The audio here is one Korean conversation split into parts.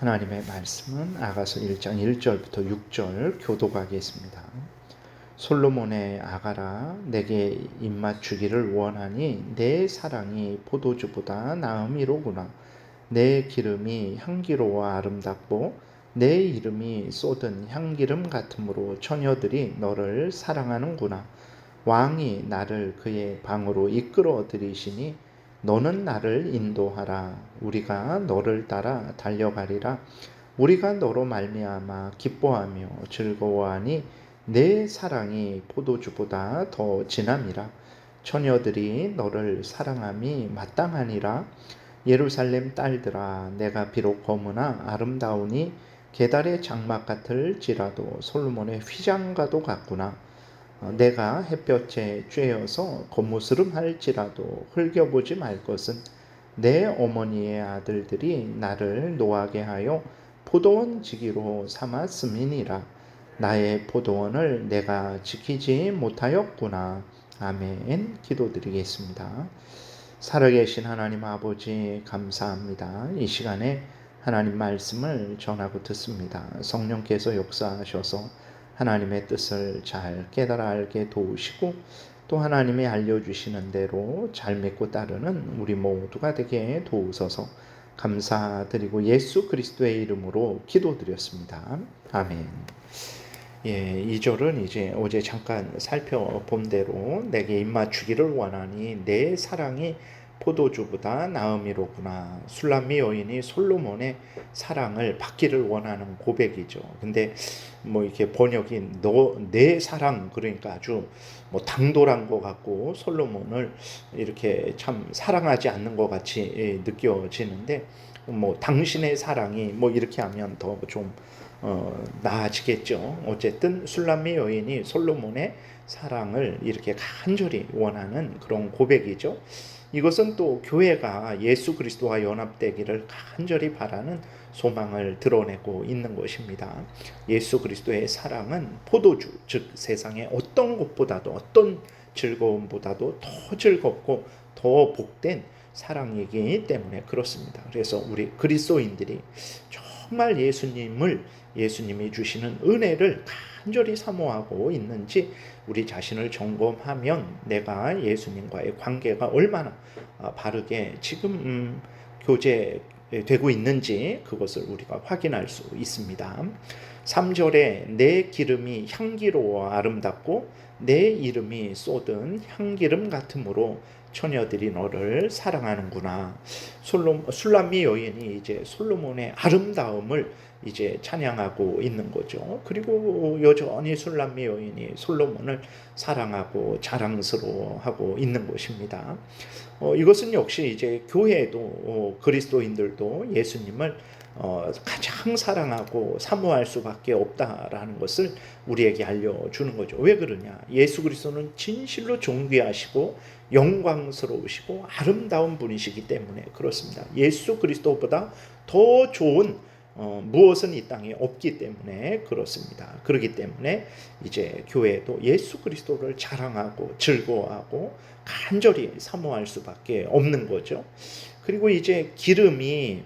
하나님의 말씀은 아가서 1장 1절부터 6절 교도가겠습니다. 솔로몬의 아가라 내게 입맞추기를 원하니 내 사랑이 포도주보다 나음이로구나. 내 기름이 향기로워 아름답고 내 이름이 쏟은 향기름 같으므로 처녀들이 너를 사랑하는구나. 왕이 나를 그의 방으로 이끌어 들이시니 너는 나를 인도하라. 우리가 너를 따라 달려가리라. 우리가 너로 말미암아 기뻐하며 즐거워하니 내 사랑이 포도주보다 더 진함이라. 처녀들이 너를 사랑함이 마땅하니라. 예루살렘 딸들아, 내가 비록 검으나 아름다우니 계달의 장막 같을지라도 솔로몬의 휘장과도 같구나. 어, 내가 햇볕에 쬐어서 겉모스름 할지라도 흘겨보지 말 것은 내 어머니의 아들들이 나를 노하게 하여 포도원 지기로 삼았음이니라. 나의 포도원을 내가 지키지 못하였구나. 아멘. 기도드리겠습니다. 살아계신 하나님 아버지 감사합니다. 이 시간에 하나님 말씀을 전하고 듣습니다. 성령께서 역사하셔서 하나님의 뜻을 잘 깨달아 알게 도우시고 또 하나님이 알려주시는 대로 잘 믿고 따르는 우리 모두가 되게 도우소서 감사드리고 예수 그리스도의 이름으로 기도드렸습니다. 아멘. 예, 이 절은 이제 어제 잠깐 살펴본 대로 내게 입맞추기를 원하니 내 사랑이 포도주보다 나음이로구나. 술람미 여인이 솔로몬의 사랑을 받기를 원하는 고백이죠. 근데 뭐 이렇게 번역이 너 내 사랑 그러니까 아주 뭐 당돌한 것 같고 솔로몬을 이렇게 참 사랑하지 않는 것 같이 예, 느껴지는데 뭐 당신의 사랑이 뭐 이렇게 하면 더좀 어, 나아지겠죠. 어쨌든 술람미 여인이 솔로몬의 사랑을 이렇게 간절히 원하는 그런 고백이죠. 이것은 또 교회가 예수 그리스도와 연합되기를 간절히 바라는 소망을 드러내고 있는 것입니다. 예수 그리스도의 사랑은 포도주, 즉 세상의 어떤 것보다도 어떤 즐거움보다도 더 즐겁고 더 복된 사랑이기 때문에 그렇습니다. 그래서 우리 그리스도인들이 정말 예수님을 예수님이 주시는 은혜를 간절히 사모하고 있는지 우리 자신을 점검하면 내가 예수님과의 관계가 얼마나 아, 바르게 지금 음, 교제 되고 있는지 그것을 우리가 확인할 수 있습니다. 3절에 내 기름이 향기로워 아름답고 내 이름이 쏟은 향기름 같으므로 처녀들이 너를 사랑하는구나. 솔로 술람미 여인이 이제 솔로몬의 아름다움을 이제 찬양하고 있는 거죠. 그리고 여전히 술람미 여인이 솔로몬을 사랑하고 자랑스러워하고 있는 것입니다. 어, 이것은 역시 이제 교회도 어, 그리스도인들도 예수님을 어, 가장 사랑하고 사모할 수밖에 없다라는 것을 우리에게 알려주는 거죠. 왜 그러냐? 예수 그리스도는 진실로 존귀하시고 영광스러우시고 아름다운 분이시기 때문에 그렇습니다. 예수 그리스도보다 더 좋은 어, 무엇은 이 땅에 없기 때문에 그렇습니다. 그렇기 때문에 이제 교회도 예수 그리스도를 자랑하고 즐거워하고 간절히 사모할 수밖에 없는 거죠. 그리고 이제 기름이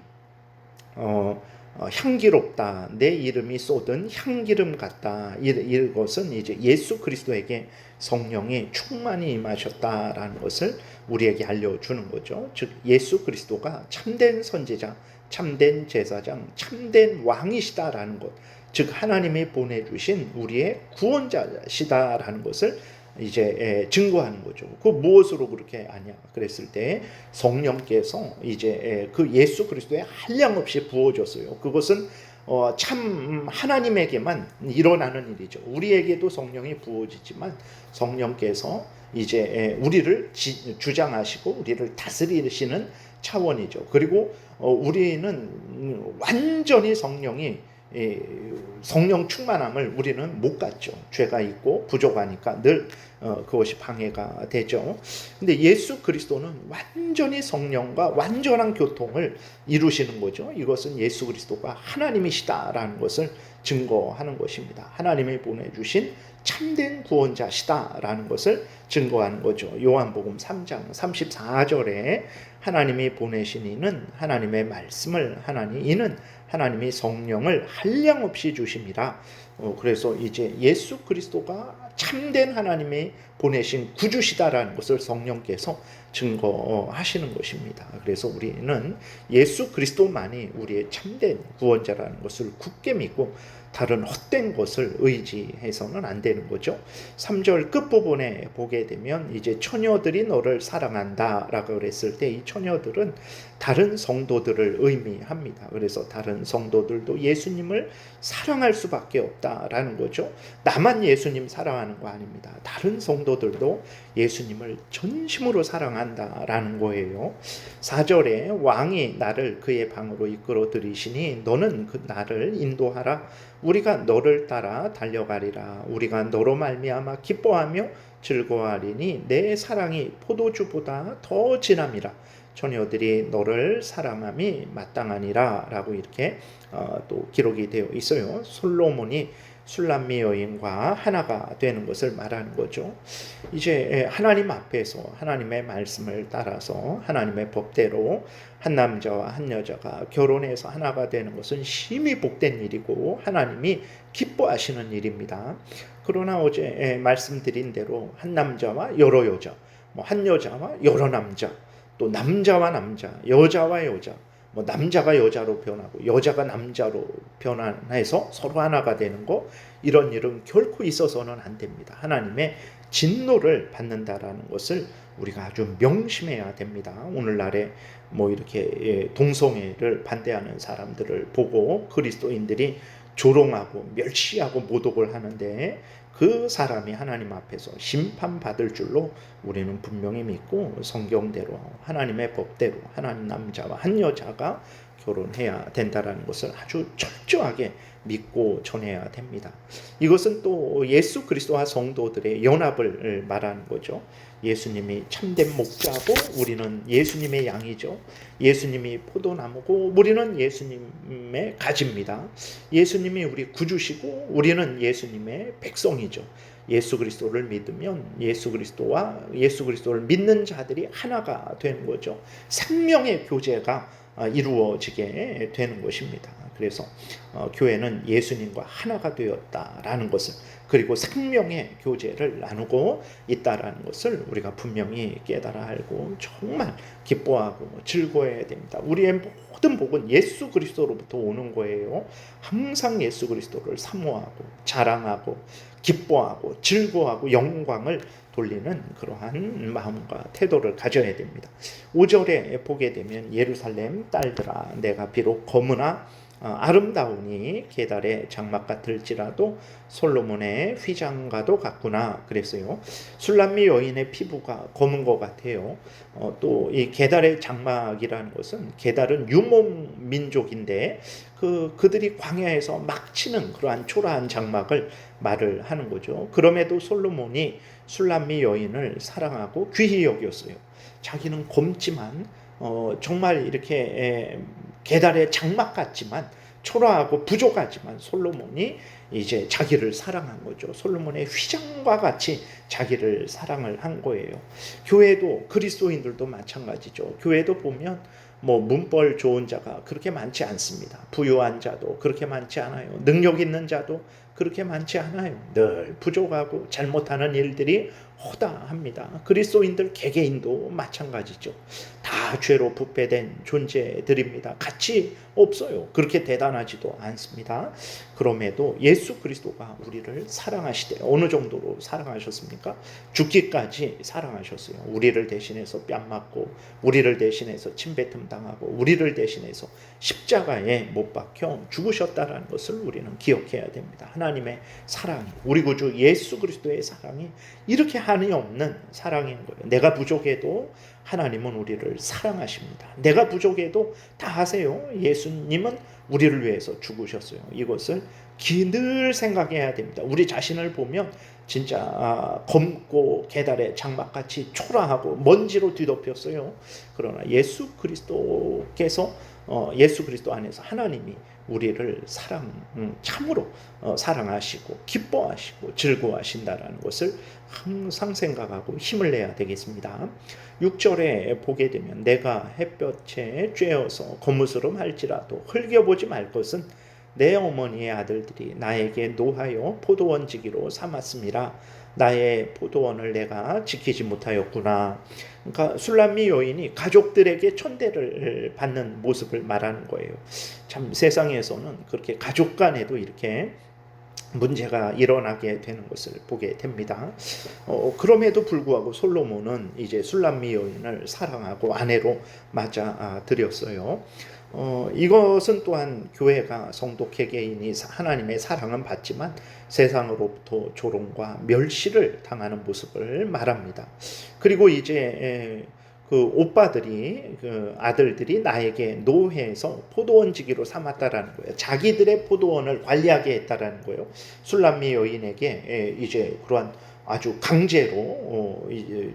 어, 어, 향기롭다. 내 이름이 쏟은 향기름 같다. 이것은 이제 예수 그리스도에게 성령이 충만히 임하셨다라는 것을 우리에게 알려주는 거죠. 즉 예수 그리스도가 참된 선지자, 참된 제사장, 참된 왕이시다라는 것. 즉 하나님이 보내주신 우리의 구원자시다라는 것을 이제 증거하는 거죠. 그 무엇으로 그렇게 아냐? 그랬을 때 성령께서 이제 그 예수 그리스도의 한량 없이 부어줬어요. 그것은 어, 참 하나님에게만 일어나는 일이죠. 우리에게도 성령이 부어지지만 성령께서 이제 우리를 주장하시고 우리를 다스리시는 차원이죠. 그리고 어, 우리는 완전히 성령이 성령 충만함을 우리는 못 갖죠. 죄가 있고 부족하니까 늘 어, 그것이 방해가 되죠. 근데 예수 그리스도는 완전히 성령과 완전한 교통을 이루시는 거죠. 이것은 예수 그리스도가 하나님이시다라는 것을 증거하는 것입니다. 하나님이 보내주신 참된 구원자시다라는 것을 증거하는 거죠. 요한복음 3장 34절에 하나님이 보내신 이는 하나님의 말씀을 하나니 이는 하나님이 성령을 한량 없이 주심이라. 어, 그래서 이제 예수 그리스도가 참된 하나님이 보내신 구주시다라는 것을 성령께서 증거하시는 것입니다. 그래서 우리는 예수 그리스도만이 우리의 참된 구원자라는 것을 굳게 믿고 다른 헛된 것을 의지해서는 안 되는 거죠. 3절 끝부분에 보게 되면 이제 처녀들이 너를 사랑한다 라고 그랬을 때 이 처녀들은 다른 성도들을 의미합니다. 그래서 다른 성도들도 예수님을 사랑할 수밖에 없다라는 거죠. 나만 예수님 사랑하는 거 아닙니다. 다른 성도들도 예수님을 전심으로 사랑 한다라는 거예요. 4절에 왕이 나를 그의 방으로 이끌어 들이시니 너는 그 나를 인도하라 우리가 너를 따라 달려가리라 우리가 너로 말미암아 기뻐하며 즐거워하리니 내 사랑이 포도주보다 더 진함이라 처녀들이 너를 사랑함이 마땅하니라라고 이렇게 어, 또 기록이 되어 있어요. 솔로몬이 술람미 여인과 하나가 되는 것을 말하는 거죠. 이제 하나님 앞에서 하나님의 말씀을 따라서 하나님의 법대로 한 남자와 한 여자가 결혼해서 하나가 되는 것은 심히 복된 일이고 하나님이 기뻐하시는 일입니다. 그러나 어제 말씀드린 대로 한 남자와 여러 여자, 뭐한 여자와 여러 남자, 또 남자와 남자, 여자와 여자, 뭐 남자가 여자로 변하고 여자가 남자로 변환해서 서로 하나가 되는 거 이런 일은 결코 있어서는 안 됩니다. 하나님의 진노를 받는다라는 것을 우리가 아주 명심해야 됩니다. 오늘날에 뭐 이렇게 예, 동성애를 반대하는 사람들을 보고 그리스도인들이 조롱하고 멸시하고 모독을 하는데 그 사람이 하나님 앞에서 심판받을 줄로 우리는 분명히 믿고 성경대로 하나님의 법대로 하나님 남자와 한 여자가 결혼해야 된다라는 것을 아주 철저하게 믿고 전해야 됩니다. 이것은 또 예수 그리스도와 성도들의 연합을 말하는 거죠. 예수님이 참된 목자고 우리는 예수님의 양이죠. 예수님이 포도나무고 우리는 예수님의 가지입니다. 예수님이 우리 구주시고 우리는 예수님의 백성이죠. 예수 그리스도를 믿으면 예수 그리스도와 예수 그리스도를 믿는 자들이 하나가 되는 거죠. 생명의 교제가 이루어지게 되는 것입니다. 그래서 어, 교회는 예수님과 하나가 되었다라는 것을 그리고 생명의 교제를 나누고 있다라는 것을 우리가 분명히 깨달아 알고 정말 기뻐하고 즐거워해야 됩니다. 우리의 모든 복은 예수 그리스도로부터 오는 거예요. 항상 예수 그리스도를 사모하고 자랑하고 기뻐하고 즐거워하고 영광을 돌리는 그러한 마음과 태도를 가져야 됩니다. 5절에 보게 되면 예루살렘 딸들아 내가 비록 어, 아름다우니 계달의 장막 같을지라도 솔로몬의 휘장과도 같구나 그랬어요. 술람미 여인의 피부가 검은 것 같아요. 어, 또이 계달의 장막이라는 것은 계달은 유목 민족인데 그 그들이 광야에서 막 치는 그러한 초라한 장막을 말을 하는 거죠. 그럼에도 솔로몬이 술람미 여인을 사랑하고 귀히 여겼어요. 자기는 검지만 어, 정말 이렇게 에, 계달의 장막 같지만 초라하고 부족하지만 솔로몬이 이제 자기를 사랑한 거죠. 솔로몬의 휘장과 같이 자기를 사랑을 한 거예요. 교회도 그리스도인들도 마찬가지죠. 교회도 보면 뭐 문벌 좋은 자가 그렇게 많지 않습니다. 부유한 자도 그렇게 많지 않아요. 능력 있는 자도 그렇게 많지 않아요. 늘 부족하고 잘못하는 일들이 허다합니다. 그리스도인들 개개인도 마찬가지죠. 다 죄로 부패된 존재들입니다. 같이 없어요. 그렇게 대단하지도 않습니다. 그럼에도 예수 그리스도가 우리를 사랑하시되 어느 정도로 사랑하셨습니까? 죽기까지 사랑하셨어요. 우리를 대신해서 뺨 맞고 우리를 대신해서 침뱉음 당하고 우리를 대신해서 십자가에 못 박혀 죽으셨다라는 것을 우리는 기억해야 됩니다. 하나님의 사랑이 우리 구주 예수 그리스도의 사랑이 이렇게 한이 없는 사랑인 거예요. 내가 부족해도 하나님은 우리를 사랑하십니다. 내가 부족해도 다 하세요. 예수님은 우리를 위해서 죽으셨어요. 이것을 늘 생각해야 됩니다. 우리 자신을 보면 진짜 아, 검고 계달의 장막같이 초라하고 먼지로 뒤덮였어요. 그러나 예수 그리스도께서 어, 예수 그리스도 안에서 하나님이 우리를 사랑 음, 참으로 어, 사랑하시고 기뻐하시고 즐거워하신다라는 것을 항상 생각하고 힘을 내야 되겠습니다. 6절에 보게 되면 내가 햇볕에 쬐어서 거무스름 할지라도 흘겨보지 말 것은 내 어머니의 아들들이 나에게 노하여 포도원 지기로 삼았습니다. 나의 포도원을 내가 지키지 못하였구나. 그러니까 술람미 여인이 가족들에게 천대를 받는 모습을 말하는 거예요. 참 세상에서는 그렇게 가족 간에도 이렇게 문제가 일어나게 되는 것을 보게 됩니다. 어, 그럼에도 불구하고 솔로몬은 이제 술람미 여인을 사랑하고 아내로 맞아 들였어요. 어, 이것은 또한 교회가 성도 개개인이 하나님의 사랑은 받지만 세상으로부터 조롱과 멸시를 당하는 모습을 말합니다. 그리고 이제 그 오빠들이 그 아들들이 나에게 노회에서 포도원지기로 삼았다라는 거예요. 자기들의 포도원을 관리하게 했다라는 거예요. 술람미 여인에게 이제 그러한 아주 강제로 어,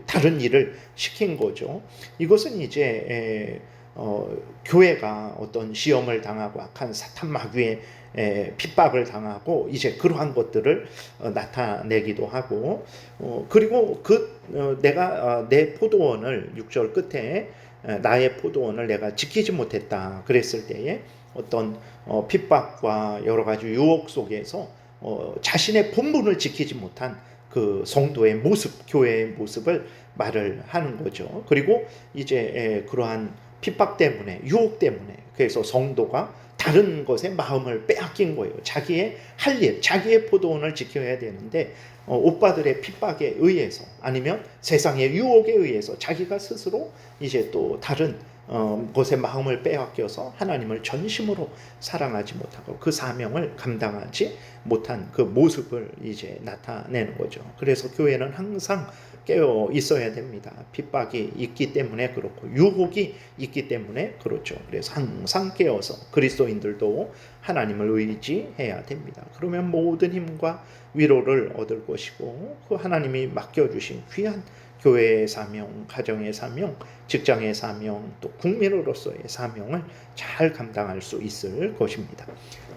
다른 일을 시킨 거죠. 이것은 이제 어, 교회가 어떤 시험을 당하고 악한 사탄 마귀의 에, 핍박을 당하고 이제 그러한 것들을 어, 나타내기도 하고 어, 그리고 그 어, 내가 어, 내 포도원을 6절 끝에 에, 나의 포도원을 내가 지키지 못했다 그랬을 때에 어떤 어, 핍박과 여러 가지 유혹 속에서 어, 자신의 본분을 지키지 못한 그 성도의 모습, 교회의 모습을 말을 하는 거죠. 그리고 이제 에, 그러한 핍박 때문에 유혹 때문에 그래서 성도가 다른 것에 마음을 빼앗긴 거예요. 자기의 할 일, 자기의 포도원을 지켜야 되는데 어, 오빠들의 핍박에 의해서 아니면 세상의 유혹에 의해서 자기가 스스로 이제 또 다른 어, 것에 마음을 빼앗겨서 하나님을 전심으로 사랑하지 못하고 그 사명을 감당하지 못한 그 모습을 이제 나타내는 거죠. 그래서 교회는 항상 깨어 있어야 됩니다. 핍박이 있기 때문에 그렇고 유혹이 있기 때문에 그렇죠. 그래서 항상 깨어서 그리스도인들도 하나님을 의지해야 됩니다. 그러면 모든 힘과 위로를 얻을 것이고 그 하나님이 맡겨주신 귀한 교회의 사명, 가정의 사명, 직장의 사명, 또 국민으로서의 사명을 잘 감당할 수 있을 것입니다.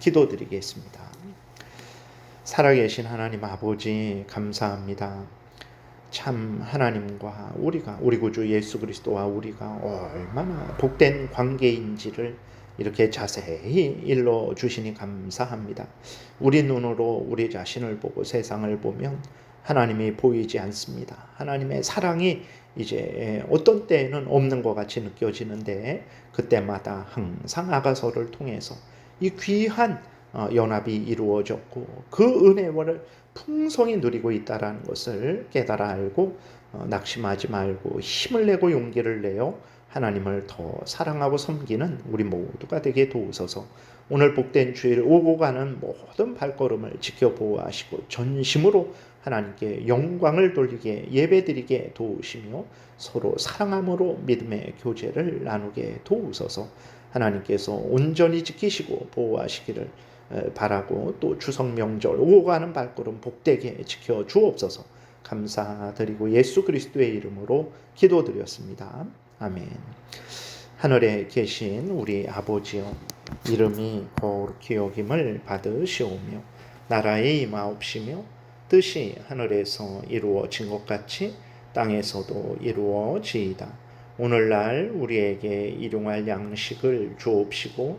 기도드리겠습니다. 살아계신 하나님 아버지 감사합니다. 참 하나님과 우리가 우리 구주 예수 그리스도와 우리가 얼마나 복된 관계인지를 이렇게 자세히 일러 주시니 감사합니다. 우리 눈으로 우리 자신을 보고 세상을 보면 하나님이 보이지 않습니다. 하나님의 사랑이 이제 어떤 때에는 없는 것 같이 느껴지는데 그때마다 항상 아가서를 통해서 이 귀한 어, 연합이 이루어졌고 그 은혜를 풍성히 누리고 있다라는 것을 깨달아 알고 어, 낙심하지 말고 힘을 내고 용기를 내어 하나님을 더 사랑하고 섬기는 우리 모두가 되게 도우소서. 오늘 복된 주일 오고 가는 모든 발걸음을 지켜보호하시고 전심으로 하나님께 영광을 돌리게 예배드리게 도우시며 서로 사랑함으로 믿음의 교제를 나누게 도우소서. 하나님께서 온전히 지키시고 보호하시기를 바라고 또 추석 명절 오고 가는 발걸음 복되게 지켜 주옵소서. 감사드리고 예수 그리스도의 이름으로 기도드렸습니다. 아멘. 하늘에 계신 우리 아버지여 이름이 거룩히 여김을 받으시오며 나라의 임하옵시며 뜻이 하늘에서 이루어진 것 같이 땅에서도 이루어지이다. 오늘날 우리에게 일용할 양식을 주옵시고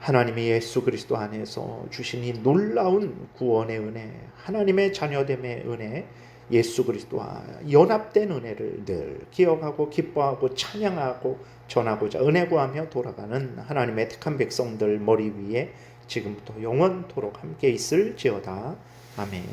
하나님의 예수 그리스도 안에서 주신 이 놀라운 구원의 은혜, 하나님의 자녀됨의 은혜, 예수 그리스도와 연합된 은혜를 늘 기억하고 기뻐하고 찬양하고 전하고자 은혜 구하며 돌아가는 하나님의 택한 백성들 머리 위에 지금부터 영원토록 함께 있을지어다. 아멘.